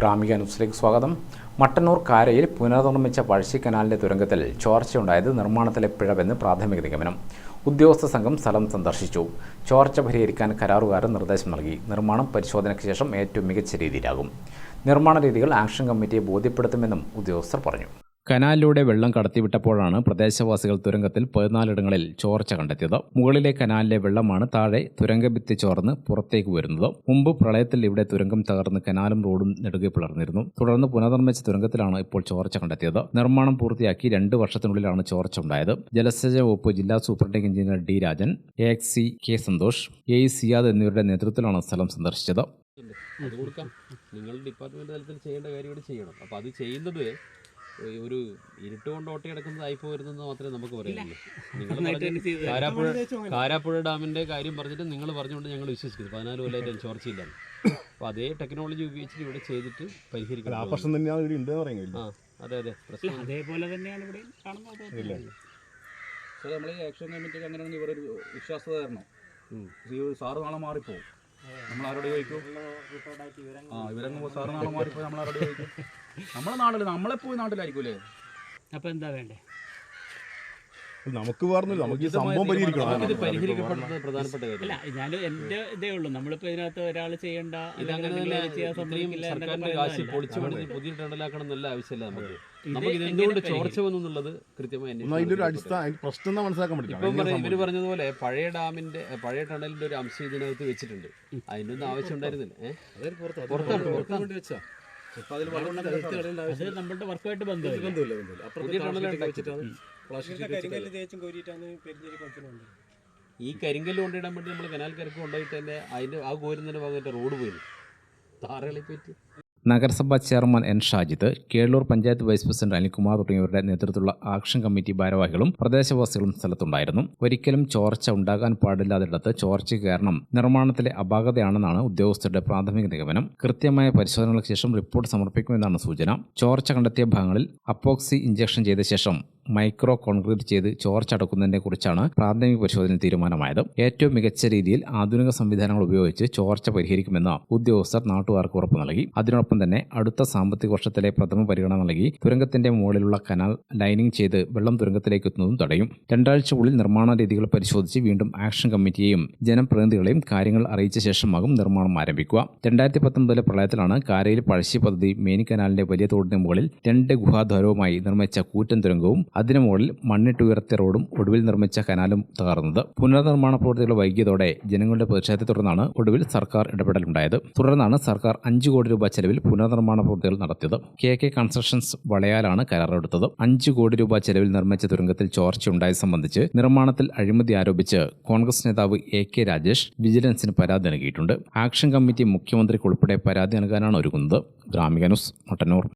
ഗ്രാമിക ന്യൂസിലേക്ക് സ്വാഗതം. മട്ടന്നൂർ കാരയിൽ പുനർനിർമ്മിച്ച പഴശ്ശി കനാലിന്റെ തുരങ്കത്തിൽ ചോർച്ചയുണ്ടായത് നിർമ്മാണത്തിലെ പിഴവെന്ന് പ്രാഥമിക നിഗമനം. ഉദ്യോഗസ്ഥ സംഘം സ്ഥലം സന്ദർശിച്ചു. ചോർച്ച പരിഹരിക്കാൻ കരാറുകാരൻ നിർദ്ദേശം നൽകി. നിർമ്മാണം പരിശോധനയ്ക്ക് ശേഷം ഏറ്റവും മികച്ച രീതിയിലാകും. നിർമ്മാണ രീതികൾ ആക്ഷൻ കമ്മിറ്റിയെ ബോധ്യപ്പെടുത്തുമെന്നും ഉദ്യോഗസ്ഥർ പറഞ്ഞു. കനാലിലൂടെ വെള്ളം കടത്തിവിട്ടപ്പോഴാണ് പ്രദേശവാസികൾ തുരങ്കത്തിൽ പതിനാലിടങ്ങളിൽ ചോർച്ച കണ്ടെത്തിയത്. മുകളിലെ കനാലിലെ വെള്ളമാണ് താഴെ തുരങ്കഭിത്തി ചോർന്ന് പുറത്തേക്ക് വരുന്നത്. മുമ്പ് പ്രളയത്തിൽ ഇവിടെ തുരങ്കം തകർന്ന് കനാലും റോഡും നെടുകെ പിളർന്നിരുന്നു. തുടർന്ന് പുനർനിർമ്മിച്ച തുരങ്കത്തിലാണ് ഇപ്പോൾ ചോർച്ച കണ്ടെത്തിയത്. നിർമ്മാണം പൂർത്തിയാക്കി രണ്ട് വർഷത്തിനുള്ളിലാണ് ചോർച്ച ഉണ്ടായത്. ജലസേചന വകുപ്പ് ജില്ലാ superintending engineer D Rajan A C K Santhosh A Siyad എന്നിവരുടെ നേതൃത്വത്തിലാണ് സ്ഥലം സന്ദർശിച്ചത്. അത് കൊടുക്കാം. നിങ്ങളുടെ ഡിപ്പാർട്ട്മെന്റ് തലത്തിൽ ചെയ്യേണ്ട കാര്യം കൂടി ചെയ്യണം. അപ്പോൾ അത് ചെയ്യുന്നത് ഒരു ഇരുട്ട് കൊണ്ട് ഓട്ടി കിടക്കുന്നതായി പോരുന്നത് മാത്രമേ നമുക്ക് പറയാനുള്ളൂ. നിങ്ങൾ കാരാപ്പുഴ കാരാപ്പുഴ ഡാമിന്റെ കാര്യം പറഞ്ഞിട്ട് നിങ്ങൾ പറഞ്ഞുകൊണ്ട് ഞങ്ങൾ വിശ്വസിക്കുന്നു. പതിനാല് കൊല്ലമായിട്ട് ചോർച്ചയില്ല അപ്പോൾ അതേ ടെക്നോളജി ഉപയോഗിച്ചിട്ട് ഇവിടെ ചെയ്തിട്ട് പരിഹരിക്കണം ആ പ്രശ്നം തന്നെയാണ് ഇവിടെ ഉണ്ട് പറയുന്നത്. ആ അതെ അതെ. പ്രശ്നം അതേപോലെ തന്നെയാണ് ഇവിടെ കാണുന്നത്. സാർ നമ്മൾ ഈ ആക്ഷൻ കമ്മിറ്റിക്ക് അങ്ങനെയാണെങ്കിൽ ഇവരൊരു വിശ്വാസത തരണം ഈ ഒരു സാറ് നാളെ മാറിപ്പോവും. നമ്മൾ ആരോട് ചോദിക്കും? ആ ഇവരങ്ങ് സാറ് നാളെ മാറിപ്പോയി നമ്മൾ ആരോട് ചോദിക്കും. നമ്മളെ നാട്ടിൽ നമ്മളെപ്പോയി നാട്ടിലായിരിക്കൂലേ? അപ്പൊ എന്താ വേണ്ടേ? നമുക്ക് പറഞ്ഞില്ല നമുക്ക് ഈ സംഭവം പരിഹരിക്കണം. ഇത് പരിഹരിക്കപ്പെടുന്നത് പ്രധാനപ്പെട്ട അല്ല കാര്യം ഞാൻ എന്റെ ഇതേ ഉള്ളൂ. നമ്മളിപ്പോ ഇതിനകത്ത് ഒരാൾ ചെയ്യണ്ട ഇതങ്ങനെ അല്ലെങ്കിൽ തന്നെ ചെയ്യാൻ ഇത്രയും സമ്മതിക്കില്ല എന്നൊക്കെ സർക്കാരിന്റെ കാശ് പറയുന്നതല്ല. പൊളിച്ചു പണിത് പുതിയ ടണ്ടലാക്കണം എന്നല്ല ആവശ്യമില്ല നമുക്ക്. നമുക്ക് ഇത് എങ്ങനെ എന്തുകൊണ്ട് ചോർച്ച വന്നു എന്നുള്ളത് കൃത്യമായി ഒന്ന് അതിന്റെ ഒരു അടിസ്ഥാന അതിന്റെ പ്രശ്നം എന്താ മനസ്സിലാക്കാൻ ഇപ്പം പറയും ഇവർ പറഞ്ഞതുപോലെ പഴയ ഡാമിന്റെ പഴയ ടണലിന്റെ ഒരു അംശം ഇതിനകത്ത് വെച്ചിട്ടുണ്ട്. അതിനൊന്നും ആവശ്യം ഉണ്ടായിരുന്നില്ല ഏഹ് പുറത്താണ് പുറത്താണ്. നമ്മളുടെ വർക്കുമായിട്ട് ബന്ധമില്ല. ഈ കരിങ്കല്ല് കൊണ്ടിടാൻ വേണ്ടി നമ്മൾ കനാൽ കരക്ക് കൊണ്ടുപോയിട്ട് തന്നെ അതിന്റെ ആ കോരുന്നതിന്റെ ഭാഗമായിട്ട് റോഡ് പോയി താറകളെ പറ്റി നഗരസഭാ chairman N Shajid Keloor panchayat vice president Anilkumar തുടങ്ങിയവരുടെ നേതൃത്വത്തിലുള്ള ആക്ഷൻ കമ്മിറ്റി ഭാരവാഹികളും പ്രദേശവാസികളും സ്ഥലത്തുണ്ടായിരുന്നു. ഒരിക്കലും ചോർച്ച ഉണ്ടാകാൻ പാടില്ലാത്തിടത്ത് ചോർച്ച കാരണം നിർമ്മാണത്തിലെ അപാകതയാണെന്നാണ് ഉദ്യോഗസ്ഥരുടെ പ്രാഥമിക നിഗമനം. കൃത്യമായ പരിശോധനകൾക്ക് ശേഷം റിപ്പോർട്ട് സമർപ്പിക്കുമെന്നാണ് സൂചന. ചോർച്ച കണ്ടെത്തിയ ഭാഗങ്ങളിൽ അപ്പോക്സി ഇഞ്ചക്ഷൻ ചെയ്ത ശേഷം മൈക്രോ കോൺക്രീറ്റ് ചെയ്ത് ചോർച്ചടക്കുന്നതിനെ കുറിച്ചാണ് പ്രാഥമിക പരിശോധന തീരുമാനമായത്. ഏറ്റവും മികച്ച രീതിയിൽ ആധുനിക സംവിധാനങ്ങൾ ഉപയോഗിച്ച് ചോർച്ച പരിഹരിക്കുമെന്ന് ഉദ്യോഗസ്ഥർ നാട്ടുകാർക്ക് ഉറപ്പ് നൽകി. അതിനോടൊപ്പം തന്നെ അടുത്ത സാമ്പത്തിക വർഷത്തിലെ പ്രഥമ പരിഗണന നൽകി. തുരങ്കത്തിന്റെ മുകളിലുള്ള കനാൽ ലൈനിങ് ചെയ്ത് വെള്ളം തുരങ്കത്തിലേക്ക് എത്തുന്നതും തടയും. രണ്ടാഴ്ചക്കുള്ളിൽ നിർമ്മാണ രീതികൾ പരിശോധിച്ച് വീണ്ടും ആക്ഷൻ കമ്മിറ്റിയെയും ജനപ്രതിനിധികളെയും കാര്യങ്ങൾ അറിയിച്ച ശേഷമാകും നിർമ്മാണം ആരംഭിക്കുക. രണ്ടായിരത്തി പത്തൊമ്പതിലെ പ്രളയത്തിലാണ് കാരയിൽ പഴശ്ശി പദ്ധതി മേനിക്കനാലിന്റെ വലിയ തോടിന് മുകളിൽ രണ്ട് ഗുഹാദ്വാരവുമായി നിർമ്മിച്ച കൂറ്റൻ തുരങ്കവും അതിനു മുകളിൽ മണ്ണിട്ട് ഉയർത്തിയ റോഡും ഒടുവിൽ നിർമ്മിച്ച കനാലും തകർന്നത്. പുനർനിർമ്മാണ പ്രവൃത്തികൾ വൈകിയതോടെ ജനങ്ങളുടെ പ്രതിഷേധത്തെ തുടർന്നാണ് ഒടുവിൽ സർക്കാർ ഇടപെടലുണ്ടായത്. തുടർന്നാണ് സർക്കാർ അഞ്ചു കോടി രൂപ ചെലവിൽ പുനർനിർമ്മാണ പ്രവൃത്തികൾ നടത്തിയത്. കെ കെ കൺസ്ട്രക്ഷൻസ് വളയാലാണ് കരാറെടുത്തത്. അഞ്ചു കോടി രൂപ ചെലവിൽ നിർമ്മിച്ച തുരങ്കത്തിൽ ചോർച്ചയുണ്ടായത് സംബന്ധിച്ച് നിർമ്മാണത്തിൽ അഴിമതി ആരോപിച്ച് കോൺഗ്രസ് നേതാവ് എ കെ രാജേഷ് വിജിലൻസിന് പരാതി നൽകിയിട്ടുണ്ട്. ആക്ഷൻ കമ്മിറ്റി മുഖ്യമന്ത്രിക്ക് ഉൾപ്പെടെ പരാതി നൽകാനാണ് ഒരുങ്ങുന്നത്. ഗ്രാമിക ന്യൂസ് മട്ടന്നൂർ.